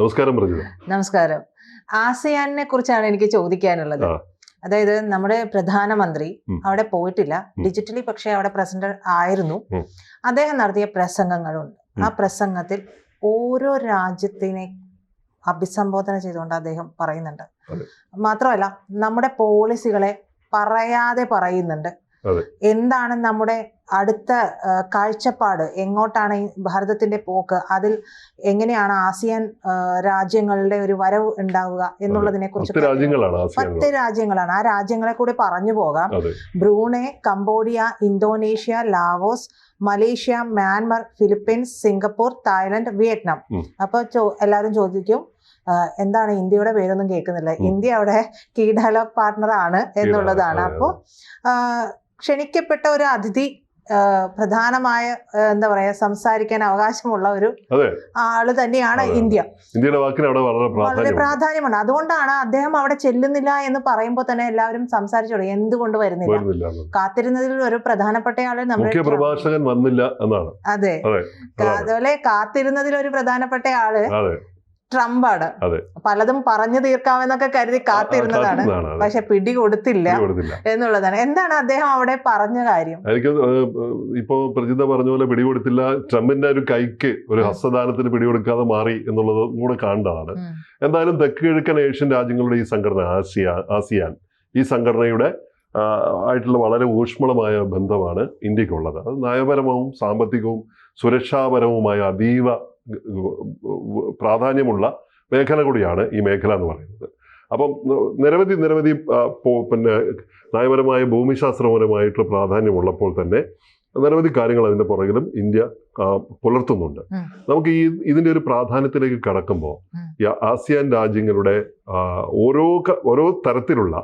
നമസ്കാരം നമസ്കാരം. ആസിയാനെ കുറിച്ചാണ് എനിക്ക് ചോദിക്കാനുള്ളത്. അതായത് നമ്മുടെ പ്രധാനമന്ത്രി അവിടെ പോയിട്ടില്ല. ഡിജിറ്റലി പക്ഷേ അവിടെ പ്രസന്റ് ആയിരുന്നു. അദ്ദേഹം നടത്തിയ പ്രസംഗങ്ങളുണ്ട്. ആ പ്രസംഗത്തിൽ ഓരോ രാജ്യത്തിനെ അഭിസംബോധന ചെയ്തുകൊണ്ട് അദ്ദേഹം പറയുന്നുണ്ട്. മാത്രമല്ല നമ്മുടെ പോളിസികളെ പറയാതെ പറയുന്നുണ്ട്. എന്താണ് നമ്മുടെ അടുത്ത കാഴ്ചപ്പാട്? എങ്ങോട്ടാണ് ഈ ഭാരതത്തിന്റെ പോക്ക്? അതിൽ എങ്ങനെയാണ് ആസിയാൻ രാജ്യങ്ങളുടെ ഒരു വരവ് ഉണ്ടാവുക എന്നുള്ളതിനെ കുറിച്ച് പത്ത് രാജ്യങ്ങളാണ്. ആ രാജ്യങ്ങളെ കൂടി പറഞ്ഞു പോകാം. Brunei Cambodia Indonesia Laos Malaysia Myanmar Philippines Singapore Thailand Vietnam. അപ്പോൾ അപ്പൊ എല്ലാവരും ചോദിക്കും എന്താണ് ഇന്ത്യയുടെ പേരൊന്നും കേൾക്കുന്നില്ല. ഇന്ത്യ അവിടെ കീ ഡയലോഗ് പാർട്ണർ ആണ് എന്നുള്ളതാണ്. അപ്പോ അപ്പോൾ ക്ഷണിക്കപ്പെട്ട ഒരു അതിഥി പ്രധാനമായ എന്താ പറയാ സംസാരിക്കാൻ അവകാശമുള്ള ഒരു ആൾ തന്നെയാണ്. ഇന്ത്യ. ഇന്ത്യയുടെ വാക്കിന് അവിടെ വളരെ വളരെ പ്രാധാന്യമാണ് അതുകൊണ്ടാണ് അദ്ദേഹം അവിടെ ചെല്ലുന്നില്ല എന്ന് പറയുമ്പോൾ തന്നെ എല്ലാവരും സംസാരിച്ചു തുടങ്ങി. എന്തുകൊണ്ട് വരുന്നില്ല? കാത്തിരുന്നതിൽ ഒരു പ്രധാനപ്പെട്ട ആൾ നമ്മുടെ പ്രഭാഷകൻ വന്നില്ല എന്നാണ്. അതെ. അതുപോലെ കാത്തിരുന്നതിൽ ഒരു പ്രധാനപ്പെട്ട ആൾ ട്രംപാണ്. പലതും പറഞ്ഞു തീർക്കാമെന്നൊക്കെ കരുതി കാത്തിരുന്നതാണ്. പക്ഷെ പിടി കൊടുത്തില്ല. എന്നുള്ളതാണ്. എന്താണ് അദ്ദേഹം അവിടെ പറഞ്ഞ കാര്യം? എനിക്ക് ഇപ്പൊ പ്രജിത പറഞ്ഞ പോലെ പിടി കൊടുത്തില്ല ട്രംപിന്റെ ഒരു കൈക്ക് ഒരു ഹസ്തദാനത്തിന് പിടി കൊടുക്കാതെ മാറി എന്നുള്ളത് കൂടെ കാണേണ്ടതാണ് എന്തായാലും തെക്ക് കിഴക്കൻ ഏഷ്യൻ രാജ്യങ്ങളുടെ ഈ സംഘടന ആസിയ ആസിയാൻ ഈ സംഘടനയുടെ ആയിട്ടുള്ള വളരെ ഊഷ്മളമായ ബന്ധമാണ് ഇന്ത്യക്കുള്ളത്. അത് നയപരവും സാമ്പത്തികവും സുരക്ഷാപരവുമായ അതീവ പ്രാധാന്യമുള്ള മേഖല കൂടിയാണ് ഈ മേഖല എന്ന് പറയുന്നത്. അപ്പം നിരവധി നിരവധി പിന്നെ നയപരമായ ഭൂമിശാസ്ത്രപരമായിട്ടുള്ള പ്രാധാന്യമുള്ളപ്പോൾ തന്നെ നിരവധി കാര്യങ്ങൾ അതിന്റെ പുറകിലും ഇന്ത്യ പുലർത്തുന്നുണ്ട്. നമുക്ക് ഈ ഇതിന്റെ ഒരു പ്രാധാന്യത്തിലേക്ക് കടക്കുമ്പോൾ ആസിയാൻ രാജ്യങ്ങളുടെ ഓരോ ഓരോ തരത്തിലുള്ള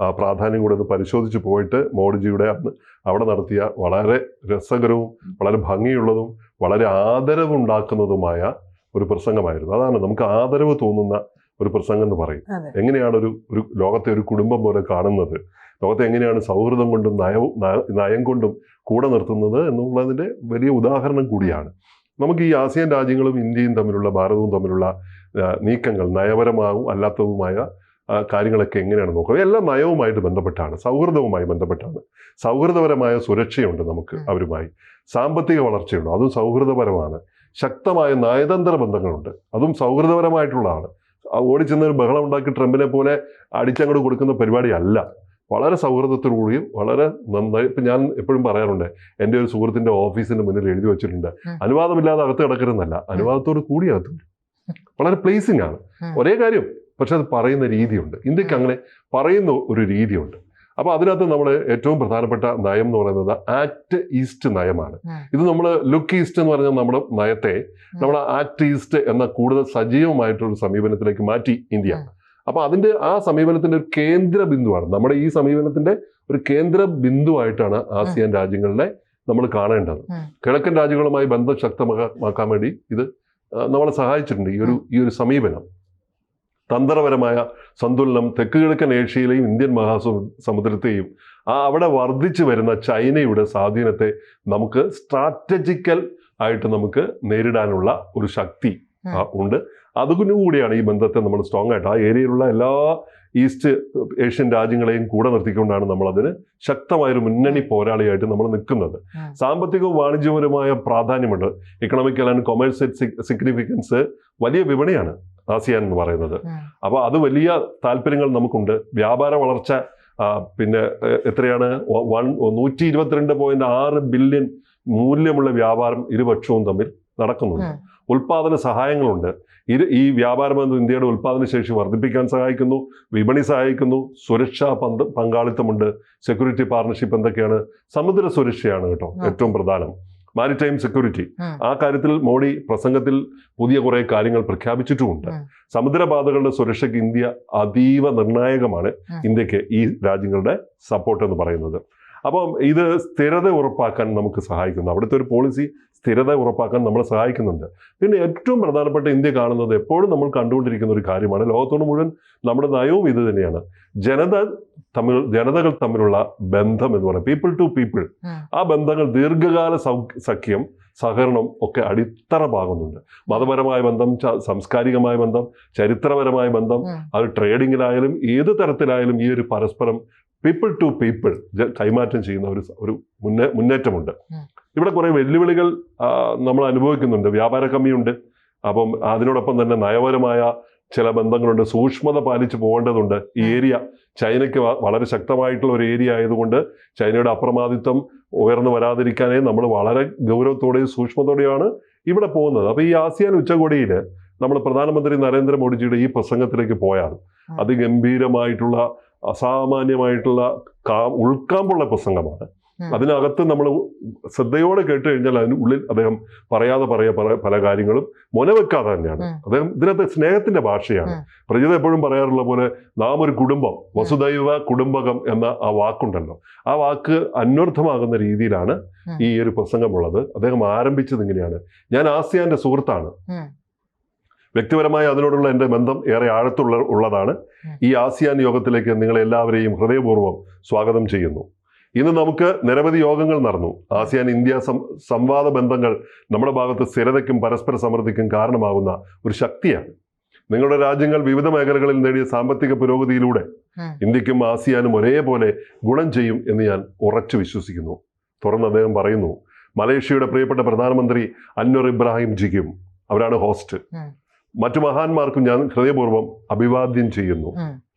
പ്രാധാന്യം കൂടെ ഒന്ന് പരിശോധിച്ച് പോയിട്ട് മോഡിജിയുടെ അന്ന് അവിടെ നടത്തിയ വളരെ രസകരവും വളരെ ഭംഗിയുള്ളതും വളരെ ആദരവുണ്ടാക്കുന്നതുമായ ഒരു പ്രസംഗമായിരുന്നു. അതാണ് നമുക്ക് ആദരവ് തോന്നുന്ന ഒരു പ്രസംഗം എന്ന് പറയും എങ്ങനെയാണ് ഒരു ഒരു ലോകത്തെ ഒരു കുടുംബം പോലെ കാണുന്നത്? ലോകത്തെ എങ്ങനെയാണ് സൗഹൃദം കൊണ്ടും നയവും നയ- കൊണ്ടും കൂടെ നിർത്തുന്നത് എന്നുള്ളതിന്റെ വലിയ ഉദാഹരണം കൂടിയാണ്. നമുക്ക് ഈ ആസിയൻ രാജ്യങ്ങളും ഇന്ത്യയും തമ്മിലുള്ള ഭാരതവും തമ്മിലുള്ള നീക്കങ്ങൾ നയപരമാവും അല്ലാത്തതുമായ കാര്യങ്ങളൊക്കെ എങ്ങനെയാണ് നോക്കുക? എല്ലാം നയവുമായിട്ട് ബന്ധപ്പെട്ടാണ് സൗഹൃദവുമായി ബന്ധപ്പെട്ടാണ്. സൗഹൃദപരമായ സുരക്ഷയുണ്ട് നമുക്ക് അവരുമായി. സാമ്പത്തിക വളർച്ചയുണ്ട് അതും സൗഹൃദപരമാണ്. ശക്തമായ നയതന്ത്ര ബന്ധങ്ങളുണ്ട് അതും സൗഹൃദപരമായിട്ടുള്ളതാണ്. ഓടി ഓടിച്ചെന്ന് ഒരു ബഹളം ഉണ്ടാക്കി ട്രംപിനെ പോലെ അടിച്ചങ്ങോട്ട് കൊടുക്കുന്ന പരിപാടിയല്ല വളരെ സൗഹൃദത്തോടുകൂടിയും വളരെ നന്നായി ഇപ്പം ഞാൻ എപ്പോഴും പറയാറുണ്ട് എന്റെ ഒരു സുഹൃത്തിന്റെ ഓഫീസിന്റെ മുന്നിൽ എഴുതി വെച്ചിട്ടുണ്ട്. അനുവാദമില്ലാതെ അകത്ത് കിടക്കരുതെന്നല്ല അനുവാദത്തോട് കൂടി അകത്ത് വരും. വളരെ പ്ലേസിംഗ് ആണ്. ഒരേ കാര്യം പക്ഷെ അത് പറയുന്ന രീതിയുണ്ട്. ഇന്ത്യയ്ക്ക് അങ്ങനെ പറയുന്ന ഒരു രീതിയുണ്ട്. അപ്പോൾ അതിനകത്ത് നമ്മൾ ഏറ്റവും പ്രധാനപ്പെട്ട നയം എന്ന് പറയുന്നത് ആക്ട് ഈസ്റ്റ് നയമാണ്. ഇത് നമ്മൾ ലുക്ക് ഈസ്റ്റ് എന്ന് പറഞ്ഞ നമ്മുടെ നയത്തെ നമ്മൾ ആക്ട് ഈസ്റ്റ് എന്ന കൂടുതൽ സജീവമായിട്ടുള്ള സമീപനത്തിലേക്ക് മാറ്റി ഇന്ത്യ. അപ്പോൾ അതിന്റെ ആ സമീപനത്തിന്റെ ഒരു കേന്ദ്ര ബിന്ദുവാണ്. നമ്മുടെ ഈ സമീപനത്തിന്റെ ഒരു കേന്ദ്ര ബിന്ദുവായിട്ടാണ് ആസിയാൻ രാജ്യങ്ങളിലെ നമ്മൾ കാണേണ്ടത്. കിഴക്കൻ രാജ്യങ്ങളുമായി ബന്ധം ശക്തമാക്കാൻ വേണ്ടി ഇത് നമ്മളെ സഹായിച്ചിട്ടുണ്ട് ഈ ഒരു ഈ ഒരു സമീപനം. തന്ത്രപരമായ സന്തുലനം തെക്ക് കിഴക്കൻ ഏഷ്യയിലെയും ഇന്ത്യൻ മഹാസമു സമുദ്രത്തെയും ആ അവിടെ വർദ്ധിച്ചു വരുന്ന ചൈനയുടെ സ്വാധീനത്തെ നമുക്ക് സ്ട്രാറ്റജിക്കൽ ആയിട്ട് നമുക്ക് നേരിടാനുള്ള ഒരു ശക്തി ഉണ്ട്. അതുകൂടിയാണ് ഈ ബന്ധത്തെ നമ്മൾ സ്ട്രോങ് ആയിട്ട് ആ ഏരിയയിലുള്ള എല്ലാ ഈസ്റ്റ് ഏഷ്യൻ രാജ്യങ്ങളെയും കൂടെ നിർത്തിക്കൊണ്ടാണ് നമ്മൾ അതിന് ശക്തമായൊരു മുന്നണി പോരാളിയായിട്ട് നമ്മൾ നിൽക്കുന്നത്. സാമ്പത്തികവും വാണിജ്യപരമായ പ്രാധാന്യമുണ്ട്. ഇക്കണോമിക്കൽ ആൻഡ് കൊമേഴ്സ്യൽ സിഗ്നിഫിക്കൻസ് വലിയ വിപണിയാണ്. ആസിയാൻ എന്ന് പറയുന്നത്. അപ്പോൾ അത് വലിയ താല്പര്യങ്ങൾ നമുക്കുണ്ട്. വ്യാപാര വളർച്ച പിന്നെ എത്രയാണ്? വൺ നൂറ്റി ഇരുപത്തിരണ്ട് പോയിന്റ് ആറ് ബില്യൺ മൂല്യമുള്ള വ്യാപാരം ഇരുപക്ഷവും തമ്മിൽ നടക്കുന്നുണ്ട്. ഉൽപാദന സഹായങ്ങളുണ്ട്. ഇത് ഈ വ്യാപാരം എന്ന് ഇന്ത്യയുടെ ഉൽപാദന ശേഷി വർദ്ധിപ്പിക്കാൻ സഹായിക്കുന്നു വിപണി സഹായിക്കുന്നു സുരക്ഷാ പന്ത് പങ്കാളിത്തമുണ്ട് സെക്യൂരിറ്റി പാർട്ണർഷിപ്പ് എന്തൊക്കെയാണ്? സമുദ്ര സുരക്ഷയാണ് കേട്ടോ ഏറ്റവും പ്രധാനം. മാരിടൈം സെക്യൂരിറ്റി ആ കാര്യത്തിൽ മോഡി പ്രസംഗത്തിൽ പുതിയ കുറേ കാര്യങ്ങൾ പ്രഖ്യാപിച്ചിട്ടുമുണ്ട്. സമുദ്രപാതകളുടെ സുരക്ഷയ്ക്ക് ഇന്ത്യ അതീവ നിർണായകമാണ് ഇന്ത്യയ്ക്ക് ഈ രാജ്യങ്ങളുടെ സപ്പോർട്ട് എന്ന് പറയുന്നത്. അപ്പം ഇത് സ്ഥിരത ഉറപ്പാക്കാൻ നമുക്ക് സഹായിക്കുന്നു. അവിടുത്തെ ഒരു പോളിസി സ്ഥിരത ഉറപ്പാക്കാൻ നമ്മളെ സഹായിക്കുന്നുണ്ട്. പിന്നെ ഏറ്റവും പ്രധാനപ്പെട്ട ഇന്ത്യ കാണുന്നത് എപ്പോഴും നമ്മൾ കണ്ടുകൊണ്ടിരിക്കുന്ന ഒരു കാര്യമാണ്. ലോകത്തോട് മുഴുവൻ നമ്മുടെ നയവും ഇത് തന്നെയാണ്. ജനത തമ്മിൽ ജനതകൾ തമ്മിലുള്ള ബന്ധം എന്ന് പറയുന്നത് പീപ്പിൾ ടു പീപ്പിൾ ആ. ബന്ധങ്ങൾ ദീർഘകാല സഖ്യം സഹകരണം ഒക്കെ അടിത്തറ പാകുന്നുണ്ട്. മതപരമായ ബന്ധം സാംസ്കാരികമായ ബന്ധം ചരിത്രപരമായ ബന്ധം. അത് ട്രേഡിങ്ങിലായാലും ഏത് തരത്തിലായാലും ഈ ഒരു പരസ്പരം പീപ്പിൾ ടു പീപ്പിൾ കൈമാറ്റം ചെയ്യുന്ന ഒരു ഒരു മുന്നേ മുന്നേറ്റമുണ്ട്. ഇവിടെ കുറേ വെല്ലുവിളികൾ നമ്മൾ അനുഭവിക്കുന്നുണ്ട്. വ്യാപാര കമ്മിയുണ്ട്. അപ്പം അതിനോടൊപ്പം തന്നെ നയപരമായ ചില ബന്ധങ്ങളുണ്ട്. സൂക്ഷ്മത പാലിച്ച് പോകേണ്ടതുണ്ട് ഈ ഏരിയ. ചൈനയ്ക്ക് വളരെ ശക്തമായിട്ടുള്ള ഒരു ഏരിയ ആയതുകൊണ്ട് ചൈനയുടെ അപ്രമാദിത്വം ഉയർന്നു വരാതിരിക്കാനേ നമ്മൾ വളരെ ഗൗരവത്തോടെയും സൂക്ഷ്മതയോടെയാണ് ഇവിടെ പോകുന്നത്. അപ്പോൾ ഈ ആസിയാൻ ഉച്ചകോടിയിൽ നമ്മൾ പ്രധാനമന്ത്രി നരേന്ദ്രമോദിജിയുടെ ഈ പ്രസംഗത്തിലേക്ക് പോയാൽ. അതിഗംഭീരമായിട്ടുള്ള അസാമാന്യമായിട്ടുള്ള കാ ഉൾക്കാമ്പുള്ള പ്രസംഗമാണ്. അതിനകത്ത് നമ്മൾ ശ്രദ്ധയോടെ കേട്ട് കഴിഞ്ഞാൽ അതിന് ഉള്ളിൽ അദ്ദേഹം പറയാതെ പറയാ പല- പല കാര്യങ്ങളും മുനവെക്കാതെ തന്നെയാണ്. അദ്ദേഹം ഇതിനകത്ത് സ്നേഹത്തിന്റെ ഭാഷയാണ്. പ്രജിത എപ്പോഴും പറയാറുള്ള പോലെ നാം ഒരു കുടുംബം വസുദൈവ കുടുംബകം എന്ന ആ വാക്കുണ്ടല്ലോ. ആ വാക്ക് അന്വർത്ഥമാകുന്ന രീതിയിലാണ് ഈ ഒരു പ്രസംഗമുള്ളത്. അദ്ദേഹം ആരംഭിച്ചത് ഇങ്ങനെയാണ്. ഞാൻ ആസിയാന്റെ സുഹൃത്താണ്. വ്യക്തിപരമായി അതിനോടുള്ള എന്റെ ബന്ധം ഏറെ ആഴത്തുള്ള ഉള്ളതാണ്. ഈ ആസിയാൻ യോഗത്തിലേക്ക് നിങ്ങളെല്ലാവരെയും ഹൃദയപൂർവം സ്വാഗതം ചെയ്യുന്നു. ഇന്ന് നമുക്ക് നിരവധി യോഗങ്ങൾ നടന്നു. ആസിയാൻ ഇന്ത്യ സംവാദ ബന്ധങ്ങൾ നമ്മുടെ ഭാഗത്ത് സ്ഥിരതയ്ക്കും പരസ്പര സമൃദ്ധിക്കും കാരണമാകുന്ന ഒരു ശക്തിയാണ്. നിങ്ങളുടെ രാജ്യങ്ങൾ വിവിധ മേഖലകളിൽ നേടിയ സാമ്പത്തിക പുരോഗതിയിലൂടെ. ഇന്ത്യക്കും ആസിയാനും ഒരേപോലെ ഗുണം ചെയ്യും എന്ന് ഞാൻ ഉറച്ചു വിശ്വസിക്കുന്നു. തുറന്ന് അദ്ദേഹം പറയുന്നു മലേഷ്യയുടെ പ്രിയപ്പെട്ട പ്രധാനമന്ത്രി അന്വർ ഇബ്രാഹിം ജിക്കും അവരാണ് ഹോസ്റ്റ്. മറ്റു മഹാന്മാർക്കും ഞാൻ ഹൃദയപൂർവം അഭിവാദ്യം ചെയ്യുന്നു.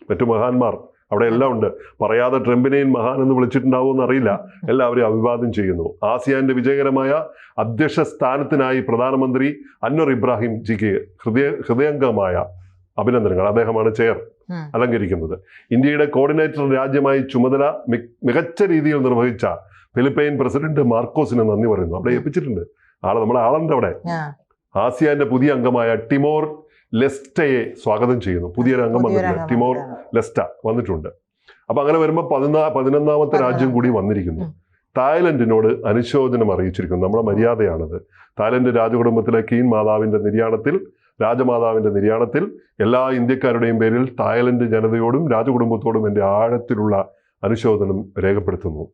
മറ്റു മഹാന്മാർ അവിടെ എല്ലാം ഉണ്ട്. പറയാതെ ട്രംപിനെയും മഹാൻ എന്ന് വിളിച്ചിട്ടുണ്ടാവുമെന്ന് അറിയില്ല എല്ലാവരും അഭിവാദ്യം ചെയ്യുന്നു. ആസിയാന്റെ വിജയകരമായ അധ്യക്ഷ സ്ഥാനത്തിനായി പ്രധാനമന്ത്രി അന്വർ ഇബ്രാഹിം ജിക്ക് ഹൃദയ ഹൃദയംഗമായ അഭിനന്ദനങ്ങൾ. അദ്ദേഹമാണ് ചെയർ. അലങ്കരിക്കുന്നത്. ഇന്ത്യയുടെ കോർഡിനേറ്റർ രാജ്യമായി ചുമതല മികച്ച രീതിയിൽ നിർവഹിച്ച ഫിലിപ്പൈൻ പ്രസിഡന്റ് മാർക്കോസിന് നന്ദി പറയുന്നു. അവിടെ ഏൽപ്പിച്ചിട്ടുണ്ട്. ആളെ നമ്മളെ ആളുണ്ട് അവിടെ. ആസിയാന്റെ പുതിയ അംഗമായ ടിമോർ ലെസ്റ്റയെ സ്വാഗതം ചെയ്യുന്നു. പുതിയൊരു അംഗം വന്നിട്ടുണ്ട്. ടിമോർ ലെസ്റ്റ വന്നിട്ടുണ്ട്. അപ്പൊ അങ്ങനെ വരുമ്പോൾ പതിനാ പതിനൊന്നാമത്തെ രാജ്യം കൂടി വന്നിരിക്കുന്നു. തായ്ലൻഡിനോട് അനുശോചനം അറിയിച്ചിരിക്കുന്നു. നമ്മുടെ മര്യാദയാണത്. തായ്ലൻഡ് രാജകുടുംബത്തിലെ കീൻ മാതാവിന്റെ നിര്യാണത്തിൽ രാജമാതാവിന്റെ നിര്യാണത്തിൽ എല്ലാ ഇന്ത്യക്കാരുടെയും പേരിൽ തായ്ലൻഡ് ജനതയോടും രാജകുടുംബത്തോടും എന്റെ ആഴത്തിലുള്ള അനുശോചനം രേഖപ്പെടുത്തുന്നു.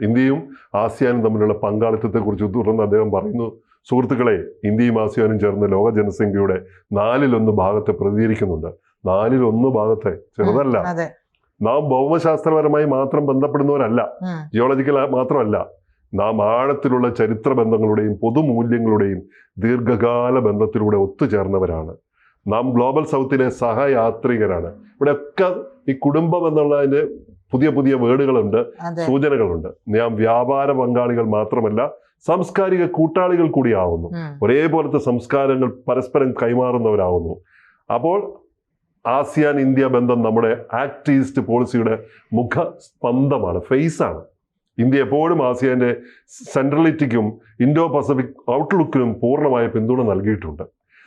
ഇന്ത്യയും ആസിയാനും തമ്മിലുള്ള പങ്കാളിത്തത്തെക്കുറിച്ച് തുടർന്ന് അദ്ദേഹം പറയുന്നു സുഹൃത്തുക്കളെ ഇന്ത്യയും ആസിയാനും ചേർന്ന് ലോക ജനസംഖ്യയുടെ നാലിലൊന്ന് ഭാഗത്തെ പ്രതികരിക്കുന്നുണ്ട് നാലിലൊന്ന് ഭാഗത്തെ ചെറുതല്ല. നാം ഭൗമശാസ്ത്രപരമായി മാത്രം ബന്ധപ്പെടുന്നവരല്ല. ജിയോളജിക്കൽ മാത്രമല്ല. നാം ആഴത്തിലുള്ള ചരിത്ര ബന്ധങ്ങളുടെയും പൊതുമൂല്യങ്ങളുടെയും ദീർഘകാല ബന്ധത്തിലൂടെ ഒത്തുചേർന്നവരാണ്. നാം ഗ്ലോബൽ സൗത്തിലെ സഹയാത്രികരാണ്. ഇവിടെയൊക്കെ ഈ കുടുംബം എന്നുള്ളതിന്റെ പുതിയ പുതിയ വേർഡുകളുണ്ട് അതെ. സൂചനകളുണ്ട്. നാം വ്യാപാര പങ്കാളികൾ മാത്രമല്ല സാംസ്കാരിക കൂട്ടാളികൾ കൂടിയാവുന്നു. ഒരേപോലത്തെ സംസ്കാരങ്ങൾ പരസ്പരം കൈമാറുന്നവരാകുന്നു അപ്പോൾ ആസിയാൻ ഇന്ത്യ ബന്ധം നമ്മുടെ ആക്ട് ഈസ്റ്റ് പോളിസിയുടെ മുഖ സ്പന്ദമാണ് ഫേസാണ്. ഇന്ത്യ എപ്പോഴും ആസിയാന്റെ സെൻട്രലിറ്റിക്കും ഇൻഡോ പസഫിക് ഔട്ട്ലുക്കിനും പൂർണമായ പിന്തുണ നൽകിയിട്ടുണ്ട്.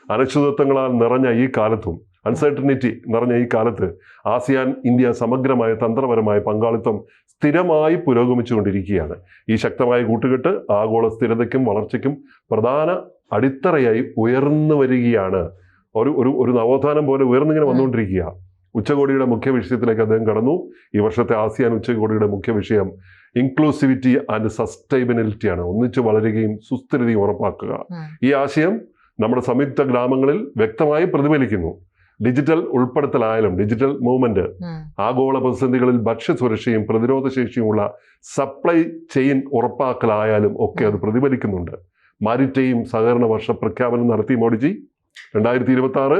അനിശ്ചിതത്വങ്ങളാൽ നിറഞ്ഞ ഈ കാലത്തും അൺസർട്ടനിറ്റി നിറഞ്ഞ ഈ കാലത്ത് ആസിയാൻ ഇന്ത്യ സമഗ്രമായ തന്ത്രപരമായ പങ്കാളിത്തം സ്ഥിരമായി പുരോഗമിച്ചുകൊണ്ടിരിക്കുകയാണ്. ഈ ശക്തമായ കൂട്ടുകെട്ട് ആഗോള സ്ഥിരതയ്ക്കും വളർച്ചയ്ക്കും പ്രധാന അടിത്തറയായി ഉയർന്നു വരികയാണ്. ഒരു ഒരു ഒരു നവോത്ഥാനം പോലെ ഉയർന്നിങ്ങനെ വന്നുകൊണ്ടിരിക്കുക. ഉച്ചകോടിയുടെ മുഖ്യ വിഷയത്തിലേക്ക് അദ്ദേഹം കടന്നു. ഈ വർഷത്തെ ആസിയാൻ ഉച്ചകോടിയുടെ മുഖ്യ വിഷയം ഇൻക്ലൂസിവിറ്റി ആൻഡ് സസ്റ്റൈബിലിറ്റിയാണ് ഒന്നിച്ച് വളരുകയും സുസ്ഥിരതയും ഉറപ്പാക്കുക. ഈ ആശയം നമ്മുടെ സംയുക്ത ഗ്രാമങ്ങളിൽ വ്യക്തമായി പ്രതിഫലിക്കുന്നു. ഡിജിറ്റൽ ഉൾപ്പെടുത്തലായാലും ഡിജിറ്റൽ മൂവ്മെന്റ്. ആഗോള പ്രതിസന്ധികളിൽ ഭക്ഷ്യസുരക്ഷയും പ്രതിരോധ ശേഷിയുമുള്ള സപ്ലൈ ചെയിൻ ഉറപ്പാക്കലായാലും ഒക്കെ അത് പ്രതിഫലിക്കുന്നുണ്ട്. മാരിറ്റെയും സഹകരണ വർഷ പ്രഖ്യാപനം നടത്തി മോഡിജി. രണ്ടായിരത്തി ഇരുപത്തി ആറ്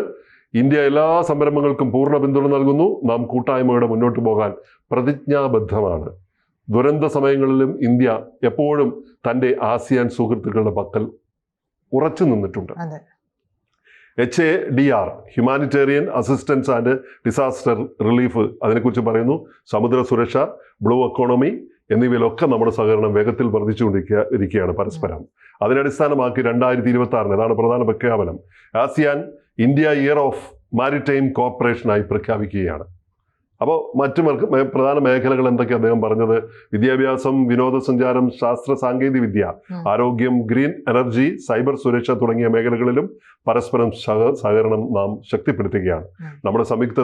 ഇന്ത്യ എല്ലാ സംരംഭങ്ങൾക്കും പൂർണ പിന്തുണ നൽകുന്നു. നാം കൂട്ടായ്മയുടെ മുന്നോട്ട് പോകാൻ പ്രതിജ്ഞാബദ്ധമാണ്. ദുരന്ത സമയങ്ങളിലും ഇന്ത്യ എപ്പോഴും തന്റെ ആസിയാൻ സുഹൃത്തുക്കളുടെ പക്കൽ ഉറച്ചു നിന്നിട്ടുണ്ട്. അതെ. H A D R humanitarian assistance and disaster relief അതിനെക്കുറിച്ച് പറയുന്നു. സമുദ്ര സുരക്ഷ ബ്ലൂ എക്കോണമി എന്നിവയിലൊക്കെ നമ്മുടെ സഹകരണം വേഗത്തിൽ വർദ്ധിച്ചുകൊണ്ടിരിക്കുക ഇരിക്കുകയാണ് പരസ്പരം. അതിനടിസ്ഥാനമാക്കി രണ്ടായിരത്തി ഇരുപത്തി ആറിന് അതാണ് പ്രധാന പ്രഖ്യാപനം. ASEAN India year of maritime കോർപ്പറേഷനായി പ്രഖ്യാപിക്കുകയാണ്. അപ്പോൾ മറ്റു പ്രധാന മേഖലകൾ എന്തൊക്കെ അദ്ദേഹം പറഞ്ഞത്? വിദ്യാഭ്യാസം വിനോദസഞ്ചാരം ശാസ്ത്ര സാങ്കേതിക വിദ്യ ആരോഗ്യം ഗ്രീൻ എനർജി സൈബർ സുരക്ഷ തുടങ്ങിയ മേഖലകളിലും പരസ്പരം സഹ സഹകരണം നാം ശക്തിപ്പെടുത്തുകയാണ്. നമ്മുടെ സംയുക്ത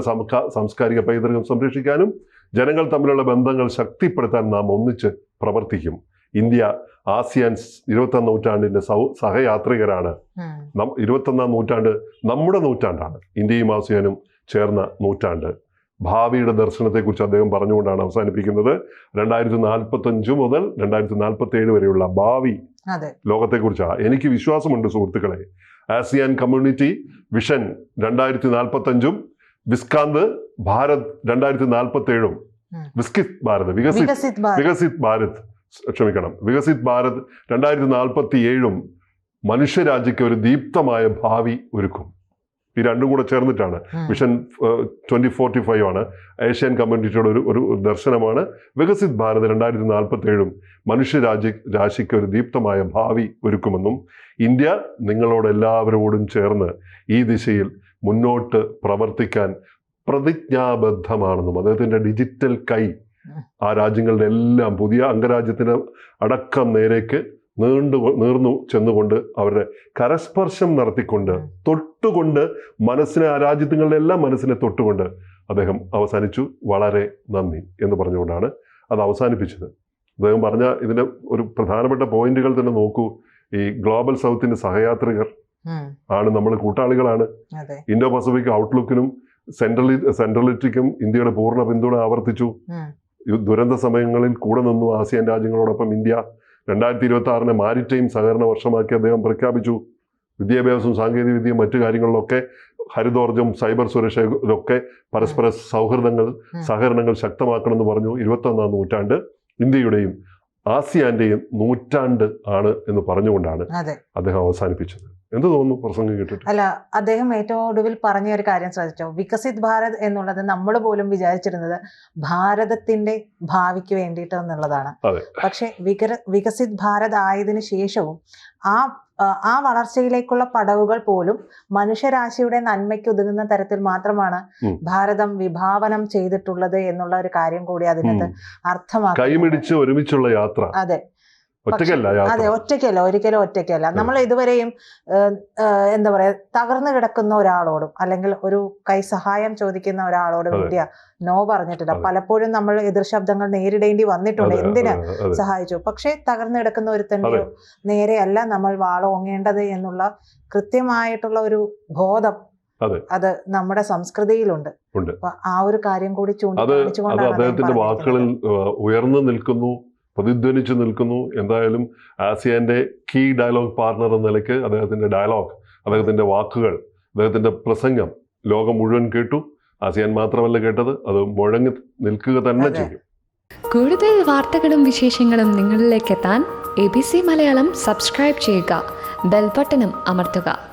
സാംസ്കാരിക പൈതൃകം സംരക്ഷിക്കാനും ജനങ്ങൾ തമ്മിലുള്ള ബന്ധങ്ങൾ ശക്തിപ്പെടുത്താൻ നാം ഒന്നിച്ച് പ്രവർത്തിക്കും. ഇന്ത്യ ആസിയാൻ ഇരുപത്തൊന്നാം നൂറ്റാണ്ടിന്റെ സൗ സഹയാത്രികരാണ്. ഇരുപത്തൊന്നാം നൂറ്റാണ്ട് നമ്മുടെ നൂറ്റാണ്ടാണ്. ഇന്ത്യയും ആസിയാനും ചേർന്ന നൂറ്റാണ്ട്. ഭാവിയുടെ ദർശനത്തെക്കുറിച്ച് അദ്ദേഹം പറഞ്ഞുകൊണ്ടാണ് അവസാനിപ്പിക്കുന്നത്. രണ്ടായിരത്തി നാൽപ്പത്തഞ്ച് മുതൽ രണ്ടായിരത്തി നാൽപ്പത്തി ഏഴ് വരെയുള്ള ഭാവി ലോകത്തെക്കുറിച്ചാണ് എനിക്ക് വിശ്വാസമുണ്ട് സുഹൃത്തുക്കളെ. ആസിയാൻ കമ്മ്യൂണിറ്റി വിഷൻ രണ്ടായിരത്തി നാൽപ്പത്തഞ്ചും വിസ്കാന്ത് ഭാരത് രണ്ടായിരത്തി നാൽപ്പത്തി ഏഴും. വിസ്കിത് ഭാരത് വികസിത്. വികസിത് ഭാരത്. ക്ഷമിക്കണം. വികസിത് ഭാരത് രണ്ടായിരത്തി നാൽപ്പത്തി ഏഴും മനുഷ്യരാജ്യക്ക് ഒരു ദീപ്തമായ ഭാവി ഒരുക്കും. ഈ രണ്ടും കൂടെ ചേർന്നിട്ടാണ്. മിഷൻ ട്വന്റി ഫോർട്ടി ഫൈവ് ആണ്. ഏഷ്യൻ കമ്മ്യൂണിറ്റിയുടെ ഒരു ഒരു ദർശനമാണ്. വികസിത് ഭാരത് രണ്ടായിരത്തി നാൽപ്പത്തി ഏഴും മനുഷ്യരാജ്യ രാശിക്ക് ഒരു ദീപ്തമായ ഭാവി ഒരുക്കുമെന്നും ഇന്ത്യ നിങ്ങളോട് എല്ലാവരോടും ചേർന്ന് ഈ ദിശയിൽ മുന്നോട്ട് പ്രവർത്തിക്കാൻ പ്രതിജ്ഞാബദ്ധമാണെന്നും അദ്ദേഹത്തിന്റെ ഡിജിറ്റൽ കൈ ആ രാജ്യങ്ങളുടെ എല്ലാം പുതിയ അംഗരാജ്യത്തിന് അടക്കം നേരേക്ക് നീണ്ടു നീർന്നു ചെന്നുകൊണ്ട് അവരുടെ കരസ്പർശം നടത്തിക്കൊണ്ട് തൊട്ടുകൊണ്ട് മനസ്സിനെ ആ രാജ്യത്തുങ്ങളുടെ എല്ലാം മനസ്സിനെ തൊട്ടുകൊണ്ട് അദ്ദേഹം അവസാനിച്ചു. വളരെ നന്ദി എന്ന് പറഞ്ഞുകൊണ്ടാണ് അത് അവസാനിപ്പിച്ചത്. അദ്ദേഹം പറഞ്ഞ ഇതിന്റെ ഒരു പ്രധാനപ്പെട്ട പോയിന്റുകൾ തന്നെ നോക്കൂ. ഈ ഗ്ലോബൽ സൗത്തിന്റെ സഹയാത്രികർ ആണ് നമ്മൾ കൂട്ടാളികളാണ്. ഇൻഡോ പസഫിക് ഔട്ട്ലുക്കിനും സെൻട്രലി സെൻട്രലിറ്റിക്കും ഇന്ത്യയുടെ പൂർണ പിന്തുണ ആവർത്തിച്ചു. ദുരന്ത സമയങ്ങളിൽ കൂടെ നിന്നു ആസിയൻ രാജ്യങ്ങളോടൊപ്പം ഇന്ത്യ രണ്ടായിരത്തി ഇരുപത്തി ആറിനെ മാരിടൈം സഹകരണ വർഷമാക്കി അദ്ദേഹം പ്രഖ്യാപിച്ചു. വിദ്യാഭ്യാസവും സാങ്കേതിക വിദ്യയും മറ്റു കാര്യങ്ങളിലൊക്കെ ഹരിതോർജം സൈബർ സുരക്ഷ ഇതൊക്കെ പരസ്പര സൗഹൃദങ്ങൾ സഹകരണങ്ങൾ ശക്തമാക്കണമെന്ന് പറഞ്ഞു ഇരുപത്തൊന്നാം നൂറ്റാണ്ട് ഇന്ത്യയുടെയും ആസിയാന്റെയും നൂറ്റാണ്ട് ആണ് എന്ന് പറഞ്ഞുകൊണ്ടാണ് അദ്ദേഹം അവസാനിപ്പിച്ചത്. എന്ത് തോന്നുന്നു പ്രസംഗം കേട്ടിട്ട്? അല്ല അദ്ദേഹം ഏറ്റവും ഒടുവിൽ പറഞ്ഞ ഒരു കാര്യം ശ്രദ്ധിച്ചോ? വികസിത് ഭാരത് എന്നുള്ളത് നമ്മൾ പോലും വിചാരിച്ചിരുന്നത് ഭാരതത്തിന്റെ ഭാവിക്ക് വേണ്ടിയിട്ട് എന്നുള്ളതാണ്. പക്ഷെ വികര വികസിത് ഭാരത് ആയതിനു ശേഷവും ആ ആ, വളർച്ചയിലേക്കുള്ള പടവുകൾ പോലും മനുഷ്യരാശിയുടെ നന്മയ്ക്ക് ഒതുങ്ങുന്ന തരത്തിൽ മാത്രമാണ് ഭാരതം വിഭാവനം ചെയ്തിട്ടുള്ളത് എന്നുള്ള ഒരു കാര്യം കൂടി അതിനകത്ത് അർത്ഥമാക്കി കൈമിടിച്ച് ഒരുമിച്ചുള്ള യാത്ര. അതെ. ഒറ്റയ്ക്കല്ല അതെ ഒറ്റയ്ക്കല്ല ഒരിക്കലും ഒറ്റയ്ക്കല്ല. നമ്മൾ ഇതുവരെയും എന്താ പറയാ തകർന്നു കിടക്കുന്ന ഒരാളോടും അല്ലെങ്കിൽ ഒരു കൈ സഹായം ചോദിക്കുന്ന ഒരാളോടും. ഇന്ത്യ നോ പറഞ്ഞിട്ടില്ല. പലപ്പോഴും നമ്മൾ എതിർ ശബ്ദങ്ങൾ നേരിടേണ്ടി വന്നിട്ടുണ്ട്. എന്തിനെ. സഹായിച്ചു? പക്ഷേ തകർന്നു കിടക്കുന്ന ഒരു ഒരുത്തന്റെയോ നേരെയല്ല നമ്മൾ വാളോങ്ങേണ്ടത് എന്നുള്ള കൃത്യമായിട്ടുള്ള ഒരു ബോധം അതെ. നമ്മുടെ സംസ്കൃതിയിലുണ്ട്. ആ ഒരു കാര്യം കൂടി ചൂണ്ടിക്കാണിച്ചുകൊണ്ടാണ് അദ്ദേഹം അദ്ദേഹത്തിന്റെ വാക്കുകളിൽ ഉയർന്നു നിൽക്കുന്നു. പ്രതിധ്വനിച്ചു നിൽക്കുന്നു. എന്തായാലും ആസിയാന്റെ കീ ഡയലോഗ് പാർട്ണർ എന്ന നിലയ്ക്ക് അദ്ദേഹത്തിന്റെ ഡയലോഗ് അദ്ദേഹത്തിന്റെ വാക്കുകൾ അദ്ദേഹത്തിന്റെ പ്രസംഗം ലോകം മുഴുവൻ കേട്ടു. ആസിയാൻ മാത്രമല്ല കേട്ടത് അത് മുഴങ്ങി നിൽക്കുക തന്നെ ചെയ്യും. കൂടുതൽ വാർത്തകളും വിശേഷങ്ങളും നിങ്ങളിലേക്ക് എത്താൻ A B C Malayalam subscribe ചെയ്യുക. ബെൽബട്ടനും അമർത്തുക.